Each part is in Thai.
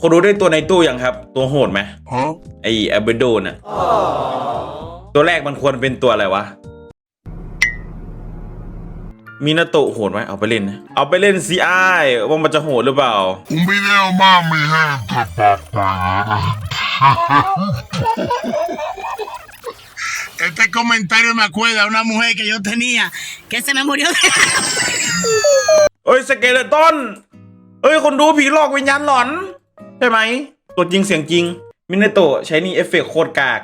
คนดูได้ตัวในตู้ยังครับ ตัวโหดไหม Huh? ไอแอเบโดน่ะตัวแรกมันควรเป็นตัวอะไรวะมินาโตะโหดไหมเอาไปเล่นนะเอาไปเล่นซีไอว่ามันจะโหดหรือเปล่า Un video más, mi gente, papá. Este comentario me acuerda a una mujer que yo tenía que se me murió de เอ้ยสเกเลตอนเอ้ยคนดูผีหลอกวิญญาณหลอน ใช่ไหมตัวจริงเสียงจริง มินาโตะใช้นี่เอฟเฟกต์โคตรกาก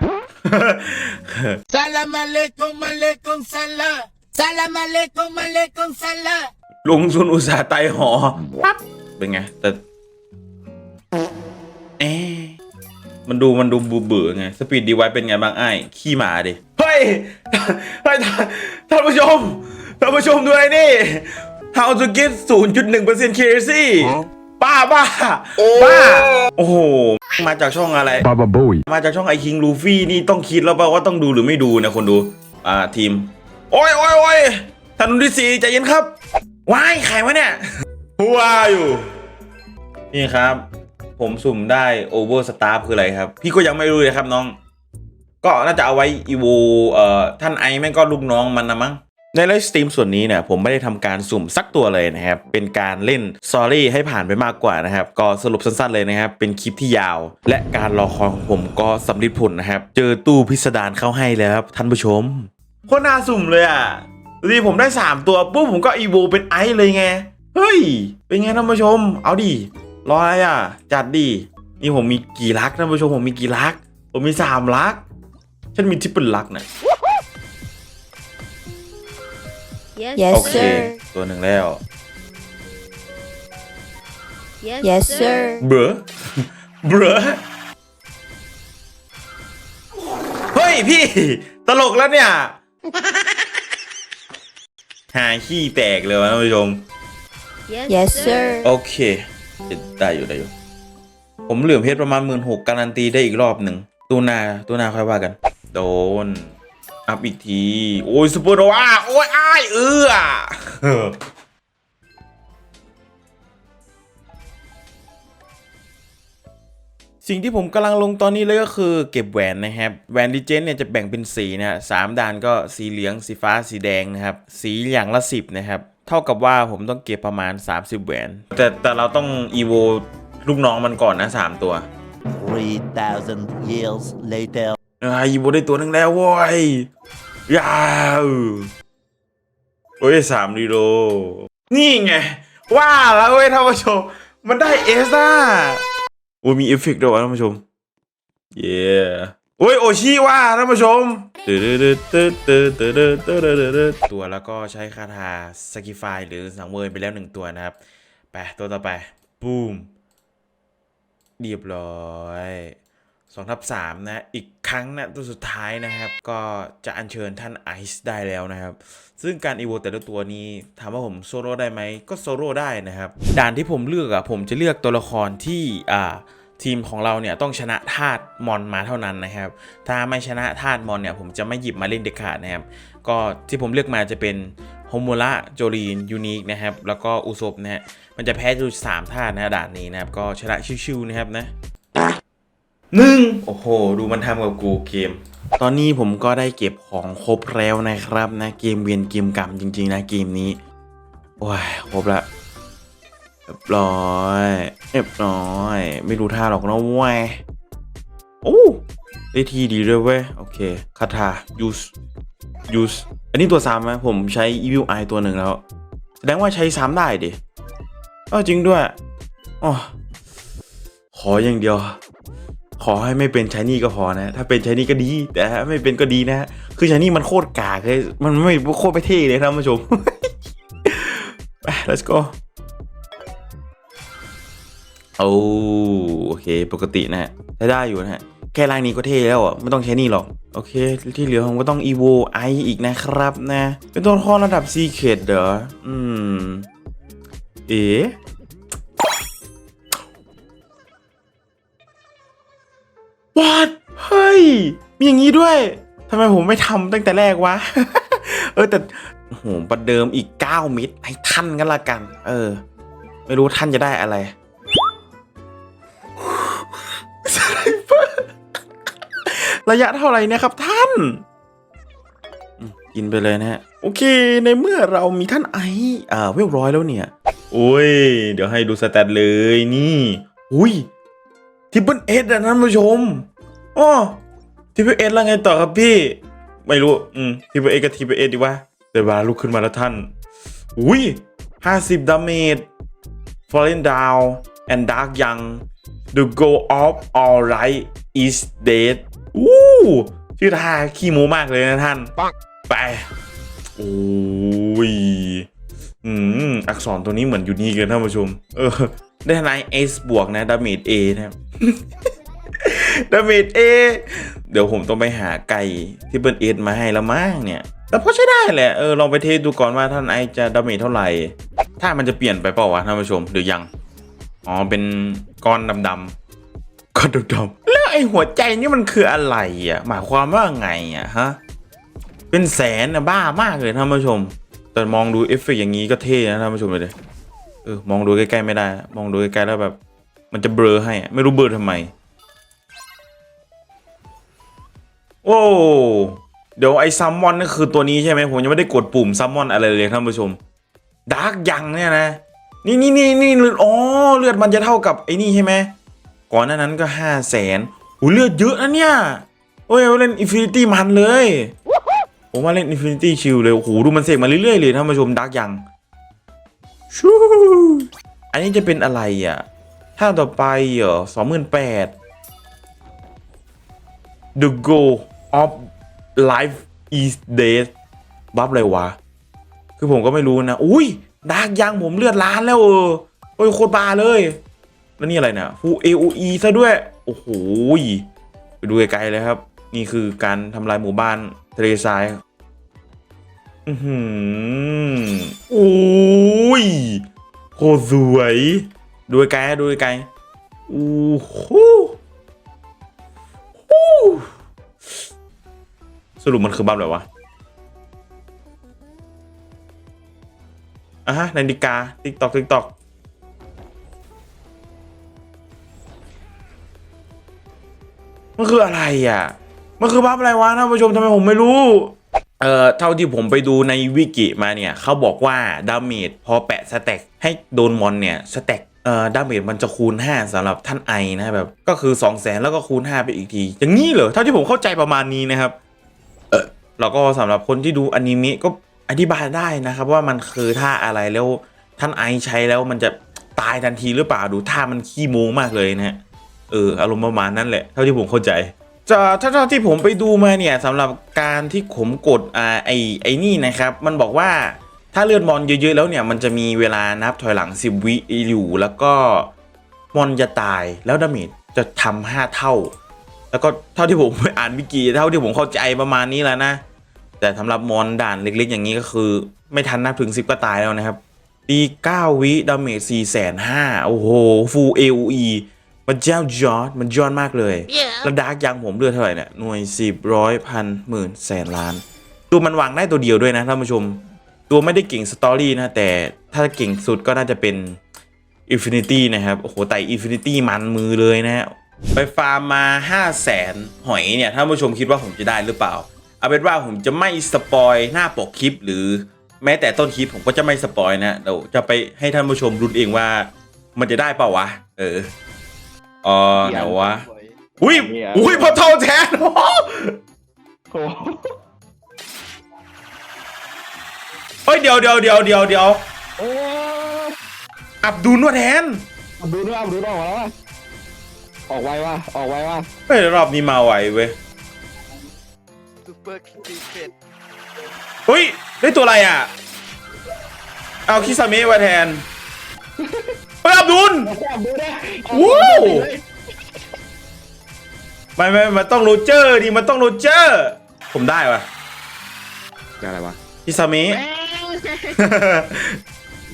Salam aleikum aleikum salam Salam aleikum aleikum salam ลงทุนอุตสาห์ไตหอปั๊บเป็นไงแต่เอ๊ะมันดูมันดูบูเบื่อไงสปีดดีไวเป็นไงบ้างไอ้ายขี้หมาดิเฮ้ยเฮ้ยท่านท่านผู้ชมท่านผู้ชมดูไอ้นี่ How to get 0.1% KC ป้าบ้าบ้า โอ้โห มาจากช่องอะไร Baba Bowie. มาจากช่องไอคิงลูฟี่นี่ต้องคิดแล้วเปล่าว่าต้องดูหรือไม่ดูนะคนดู อ่าทีม โอ้ยโอ้ยโอ้ยท่านนุ่นที่สี่ใจเย็นครับว้ายใครวะเนี่ยว้าอยู่ นี่ครับ ผมสุ่มได้โอเวอร์สตาร์คืออะไรครับ พี่ก็ยังไม่รู้เลยครับน้อง ก็น่าจะเอาไว้อีโวเอ่อท่านไอแม่งก็ลูกน้องมันนะมั้ง ในไลฟ์สตรีมส่วนนี้เนี่ยผมไม่ได้ทำการสุ่มสักตัวเลยนะครับ เป็นการเล่นซอรี่ให้ผ่านไปมากกว่านะครับ ก็สรุปสั้นๆเลยนะครับ เป็นคลิปที่ยาว และการรอคอยของผมก็สำลิดผลนะครับ เจอตู้พิสดารเข้าให้แล้วครับท่านผู้ชมโคตรน่าสุ่มเลยอะดูดิผมได้ 3 ตัวปุ๊บผมก็อีโวเป็นไอซ์เลยไง เฮ้ย เป็นไงท่านผู้ชม เอาดิรออะไรอะ จัดดินี่ผมมีกี่ลักท่านผู้ชมผมมีกี่ลัก ผมมีสามลัก ฉันมีทิปเปิลลักนะ Yes, โอ yes เค sir. ตัวหนึ่งแล้ว Yes, yes sir. เบรอเบรอเฮ้ยพี่ ตลกแล้วเนี่ย หาขี้แตกเลยวะท่านผู้ชม Yes, yes sir. โอเค ได้อยู่ได้อยู่ ผมเหลือเพชรประมาณหมื่นหกการันตีได้อีกรอบหนึ่ง ตูนาตูนาค่อยว่ากัน โดน อัพอีกที โอ้ยซูเปอร์โนวาโอ้ยอ้ายเอื้อสิ่งที่ผมกำลังลงตอนนี้เลยก็คือเก็บแหวนนะครับแหวนดิเจนเนี่ยจะแบ่งเป็นสีนะสามด่านก็สีเหลืองสีฟ้าสีแดงนะครับ สีอย่างละสิบนะครับ เท่ากับว่าผมต้องเก็บประมาณ 30 แหวน แต่แต่เราต้องอีโวลูกน้องมันก่อนนะ 3 ตัว 3,000 years later. อไอ้บได้ตัวนึงแล้วว้ยยาวโอ้ยสามรีโลนี่ไง ว่าแล้วเว้ยท่านผู้ชม มันได้เอสอะโอ้มีเอฟเฟกต์ด้วยวะท่านผู้ชม เย้โอ้ยโอชิว่าท่านผู้ชมตัวแล้วก็ใช้คาถาสกิฟายหรือสังเวยไปแล้วหนึ่งตัวนะครับไปตัวต่อไปบูมเรียบร้อย สองทับสามนะอีกครั้งนะตัวสุดท้ายนะครับ ก็จะอัญเชิญท่านไอซ์ได้แล้วนะครับ ซึ่งการอีโวแต่ละตัวนี้ถามว่าผมโซโล่ได้ไหมก็โซโล่ได้นะครับ ด่านที่ผมเลือกอะผมจะเลือกตัวละครที่อ่าทีมของเราเนี่ยต้องชนะธาตุมอนมาเท่านั้นนะครับ ถ้าไม่ชนะธาตุมอนเนี่ยผมจะไม่หยิบมาเล่นเด็ดขาดนะครับ ก็ที่ผมเลือกมาจะเป็นโฮมูระโจลีนยูนิคนะครับ แล้วก็อุซบนะฮะ มันจะแพ้ดูสามธาตุนะด่านนี้นะครับ ก็ชนะชิวๆนะครับนะ หนึ่งโอ้โห ดูมันทำกับกูเกม ตอนนี้ผมก็ได้เก็บของครบแล้วนะครับนะเกมเวียนเกมกรรมจริง ๆ นะเกมนี้โอ้ยครบละเรียบร้อยเรียบร้อย ไม่รู้ท่าหรอกนะเว้ยโอ้ได้ทีดีด้วยเว้ยโอเคคาถา use use อันนี้ตัวซ้ำไหมผมใช้ evil eye ตัวหนึ่งแล้ว แสดงว่าใช้ซ้ำได้ดิเออจริงด้วยอ๋อขออย่างเดียว ขอให้ไม่เป็นชายนี่ก็พอนะ ถ้าเป็นชายนี่ก็ดี แต่ถ้าไม่เป็นก็ดีนะ คือชายนี่มันโคตรกากเลย มันไม่โคตรไม่เท่เลยท่านผู้ชมไป let's go โอโอเค ปกตินะฮะใช้ได้อยู่นะฮะ แค่ร่างนี้ก็เท่แล้วอะ ไม่ต้องใช้นี่หรอก โอเค ที่เหลือผมก็ต้อง evo i อีกนะครับนะ เป็นตัวละครระดับ secret เหรอ อืม เอ๋ what เฮ้ย มีอย่างนี้ด้วยทำไมผมไม่ทำตั้งแต่แรกวะ เออแต่โอ้โหประเดิมอีก 9 มิตรให้ท่านกันละกัน เออ ไม่รู้ท่านจะได้อะไรสไนเปอร์ระยะเท่าไหร่เนะครับท่าน กินไปเลยนะฮะ โอเค ในเมื่อเรามีท่านไออ่าเวลร้อยแล้วเนี่ย โอ้ย เดี๋ยวให้ดูสแตทเลยนี่ อุ้ย ทิปเปิลเอสนะท่านผู้ชมอ๋อทิปเปิลเอสแล้วไงต่อครับพี่ ไม่รู้ อืมทิปเปิลเอสกับทิปเปิลเอสดีวะเดี๋ยวเวลาลุกขึ้นมาแล้วท่าน อุ้ยห้าสิบดาเมจ falling down and dark young the goal of all right is dead อู้ชื่อท่าขี้โมมากเลยนะท่าน ไป โอ้ย อืม อักษรตัวนี้เหมือนอยู่นี่กันท่านผู้ชม เออ ได้ทนาย S บวกนะ ดาเมจ A นะครับดาเมจ A เดี๋ยวผมต้องไปหาไก่ที่เบิร์นเอสมาให้แล้วมั้งเนี่ย แต่พอใช้ได้แหละ เออ ลองไปเทสดูก่อนว่าท่านไอจะดาเมจเท่าไหร่ ถ้ามันจะเปลี่ยนไปเปล่าวะท่านผู้ชมหรือยัง อ๋อ เป็นก้อนดำๆก้อนดำๆแล้วไอหัวใจนี่มันคืออะไรอะ หมายความว่าไงอะฮะ เป็นแสนนะบ้ามากเลยท่านผู้ชม แต่มองดูเอฟเฟกต์อย่างนี้ก็เท่นะท่านผู้ชมเลยเออมองดูใกล้ๆไม่ได้ มองดูใกล้ๆแล้วแบบ มันจะเบลอให้ไม่รู้เบลอทำไม โอ้เดี๋ยวไอ้ซัมมอนนี่คือตัวนี้ใช่ไหมผมยังไม่ได้กดปุ่มซัมมอนอะไรเลยท่านผู้ชมดาร์กยังเนี่ยนะ นี่นี่นี่นี่เลือดอ๋อเลือดมันจะเท่ากับไอ้นี่ใช่ไหมก่อนหน้านั้นก็ห้าแสนหูเลือดเยอะนะเนี่ยโอ้ยเล่นอินฟินิตี้มันเลย ผมว่าเล่นอินฟินิตี้ชิลเลย โอ้โห ดูมันเสกมาเรื่อย ๆ เลยท่านผู้ชมดาร์กยังชูอันนี้จะเป็นอะไรอะ ถ้าต่อไปเหรอสองหมื่นแปด The goal of life is death บัฟอะไรวะ คือผมก็ไม่รู้นะ อุ้ยดาร์กยังผมเลือดล้านแล้วเออ โอ้ยโคตรบาเลย แล้วนี่อะไรเนี่ยฟูเออีซะด้วย โอ้โหยไปดูไกลๆเลยครับ นี่คือการทำลายหมู่บ้าน ทะเลทราย อือหือโอ้ยโคตรสวย ดูไกลดูไกลๆโอ้หโอ้สรุปมันคือบัฟอะไรวะอะฮะนาฬิกา ติ๊กตอกติ๊กตอกมันคืออะไรอะ มันคือภาพอะไรวะท่านผู้ชมทำไมผมไม่รู้เอ่อเท่าที่ผมไปดูในวิกิมาเนี่ยเขาบอกว่าดาเมจพอแปะสแต็กให้โดนมอนเนี่ยสแต็กเอ่อดาเมจมันจะคูณ 5สำหรับท่านไอนะแบบก็คือ 2 0 0แสนแล้วก็คูณ 5 ไปอีกที อย่างนี้เหรอเท่าที่ผมเข้าใจประมาณนี้นะครับเออแล้วก็สำหรับคนที่ดูอนิเมะก็อธิบายได้นะครับ ว่ามันคือท่าอะไรแล้วท่านไอใช้แล้วมันจะตายทันทีหรือเปล่าดูท่ามันขี้โมงมากเลยนะฮะเอออารมณ์ประมาณนั้นแหละเท่าที่ผมเข้าใจ จะถ้าเท่าที่ผมไปดูมาเนี่ยสำหรับการที่ผมกดอ่าไอไอนี่นะครับ มันบอกว่าถ้าเลือดมอนเยอะๆแล้วเนี่ยมันจะมีเวลานับถอยหลัง 10 วิอยู่แล้วก็มอนจะตายแล้วดาเมจจะทำห้าเท่า แล้วก็เท่าที่ผมไปอ่านวิกิเท่าที่ผมเข้าใจประมาณนี้แล้วนะ แต่สำหรับมอนด่านเล็กๆ อย่างนี้ก็คือ ไม่ทันนับถึง 10 ก็ตายแล้วนะครับตี9วิดาเมจ4แสนห้าโอ้โหฟูล AOE มันเจ้าจอร์ดมันยอดมากเลย แล้วดาร์กยังผมเลือดเท่าไหร่เนี่ยหน่วยสิบร้อยพันหมื่นแสนล้าน ตัวมันวางได้ตัวเดียวด้วยนะท่านผู้ชม ตัวไม่ได้เก่งสตอรี่นะแต่ถ้าเก่งสุดก็น่าจะเป็น Infinity นะครับ โอ้โหไต่ Infinity มันมือเลยนะฮะไปฟาร์มมา5 0 0แสนหอยเนี่ยท่านผู้ชมคิดว่าผมจะได้หรือเปล่า เอาเป็นว่าผมจะไม่สปอยหน้าปกคลิป หรือแม้แต่ต้นคลิปผมก็จะไม่สปอยนะเดี๋ยวจะไปให้ท่านผู้ชมรุ้นเองว่ามันจะได้เปล่าวะ เออ อ๋อไหนวะอุ้ยอุ้ยพอเท่าแทนโอ้โหเฮ้ยเดี๋ยวเดี๋ยวเดี๋ยวเดี๋ยวเดี๋ยวโอ้อับดุลวะแทนอับดุลว่าอับดุลออกมาแล้วว่ะออกไวว่ะออกไวว่ะเฮ้ยรอบนี้มาไวเว้ยซูเปอร์คิติเป็ดเฮ้ยได้ตัวอะไรอะ เอาคิซามิวะแทนเฮ้ยอับดุลอับดุลได้ว้าวไม่ไม่มันต้องโรเจอร์ดิมันต้องโรเจอร์ ผมได้ปะอะไรวะคิซามิ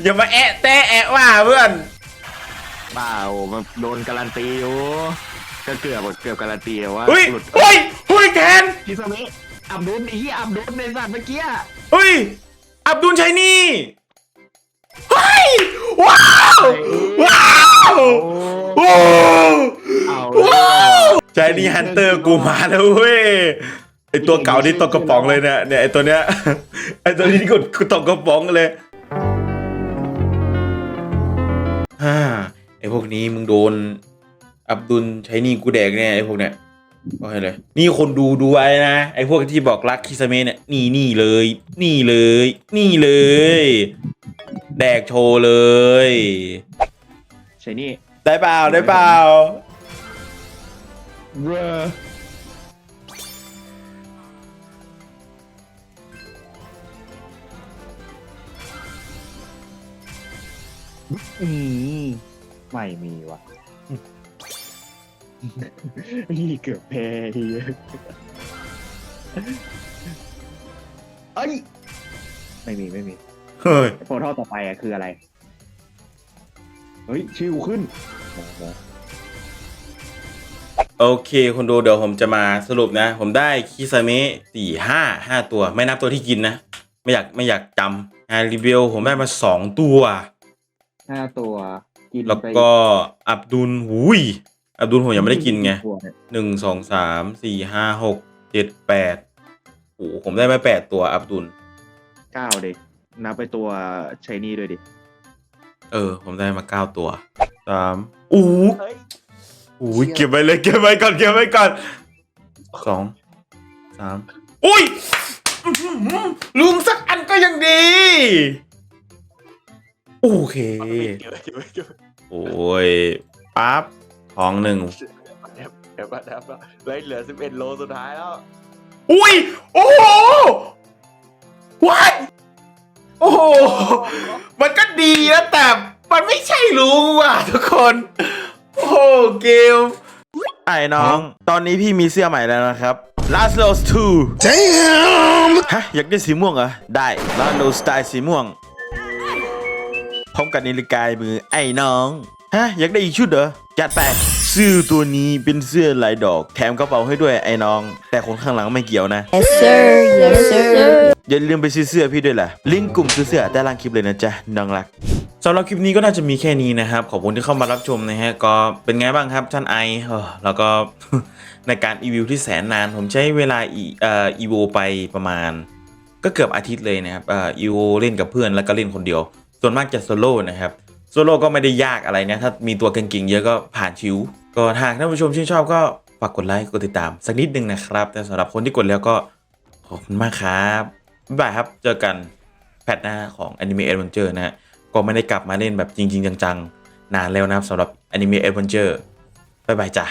อย่ามาแอะแตะแอะว่าเพื่อนเปล่ามันโดนการันตีอยู่ก็เกือบเกือบการันตีว่าเฮ้ยหลุดเฮ้ยเฮ้ยแทนพิซามิอับดุลไอ้เหี้ยอับดุลในสัตว์เมื่อกี้เฮ้ยอับดุลชัยนี่ เฮ้ยว้าวว้าวโอ้เอาว้าวใจนี่ฮันเตอร์กูมาแล้วเว้ยไอตัวเก่าที่ตกกระป๋องเลยเนี่ยเนี่ยไอตัวเนี้ยไอตัวนี้กดกูตกกระป๋องเลยฮ่าไอพวกนี้มึงโดน อับดุลใช้หนี่กูแดกเนี่ยไอพวกเนี้ยบอกให้เลยนี่คนดูดูไว้นะไอพวกที่บอกรักคิสเมะเนี่ยนี่นี่เลย นี่เลย นี่เลย แดกโชว์เลย ใช่นี่ได้เปล่าได้เปล่าเว้ออืมไม่มีว่ะนี่เกือบแพ้เฮียเอ้ยไม่มี ไม่มี เฮ้ยโปรทัลต่อไปอะคืออะไร เฮ้ยชื่อกูขึ้นโอ้โหโอเคคนดูเดี๋ยวผมจะมาสรุปนะ ผมได้คิซาเมะสี่ห้าห้าตัว ไม่นับตัวที่กินนะ ไม่อยากไม่อยากจำฮาริเบลผมได้มาสองตัว ห้าตัว กินแล้วไปก็อับดุลหุยอับดุลผมยังไม่ได้กินไงตัวเนี่ยหนึ่งสองสามสี่ห้าหกเจ็ดแปดโอ้โหผมได้มาแปดตัวอับดุล เก้าเด็ก นับไปตัวชายนี่ด้วยดิ เออ ผมได้มาเก้าตัวสามโอ้โหเฮ้ยโอ้ยเก็บไว้เลยเก็บไว้ก่อนเก็บไว้ก่อนสองสามอุ้ยอื้อหือลืมสักอันก็ยังดี โอเคโอ้ยปั๊บทองหนึ่งเดี๋ยวเดี๋ยวเดี๋ยวเลยเหลือสิบเอ็ดโลสุดท้ายแล้ว อุ้ย โอ้โหว้าย โอ้โห มันก็ดีนะแต่มันไม่ใช่รู้ว่ะทุกคน โอ้โหเกมไอ้น้อง ตอนนี้พี่มีเสื้อใหม่แล้วนะครับ Last Rose 2 Damn ฮะ อยากได้สีม่วงเหรอ ได้ Last Rose สไตล์สีม่วง พร้อมกับนาฬิกามือไอ้น้อง ฮะ อยากได้อีกชุดเหรอ จัดไป เสื้อตัวนี้เป็นเสื้อลายดอก แถมกระเป๋าให้ด้วยไอ้น้อง แต่คนข้างหลังไม่เกี่ยวนะ Yes sir Yes sir อย่าลืมไปซื้อเสื้อพี่ด้วยล่ะ ลิงก์กลุ่มซื้อเสื้อใต้ล่างคลิปเลยนะจ๊ะน้องรักสำหรับคลิปนี้ก็น่าจะมีแค่นี้นะครับ ขอบคุณที่เข้ามารับชมนะฮะ ก็เป็นไงบ้างครับท่านไอเออแล้วก็ในการอีวิวที่แสนนาน ผมใช้เวลาอีเอ่ออีโวไปประมาณ ก็เกือบอาทิตย์เลยนะครับเอ่ออีโวเล่นกับเพื่อนแล้วก็เล่นคนเดียว ส่วนมากจะโซโล่นะครับโซโล่ก็ไม่ได้ยากอะไรนะ ถ้ามีตัวเก่งๆเยอะก็ผ่านชิว ก็หากท่านผู้ชมชื่นชอบก็ฝากกดไลค์กดติดตามสักนิดนึงนะครับ แต่สำหรับคนที่กดแล้วก็ขอบคุณมากครับบ๊ายบายครับเจอกันแพทหน้าของ Anime Adventure นะฮะก็ไม่ได้กลับมาเล่นแบบจริง ๆ จัง ๆ นานแล้วนะครับสำหรับ Anime Adventure บ๊ายบายจ้ะ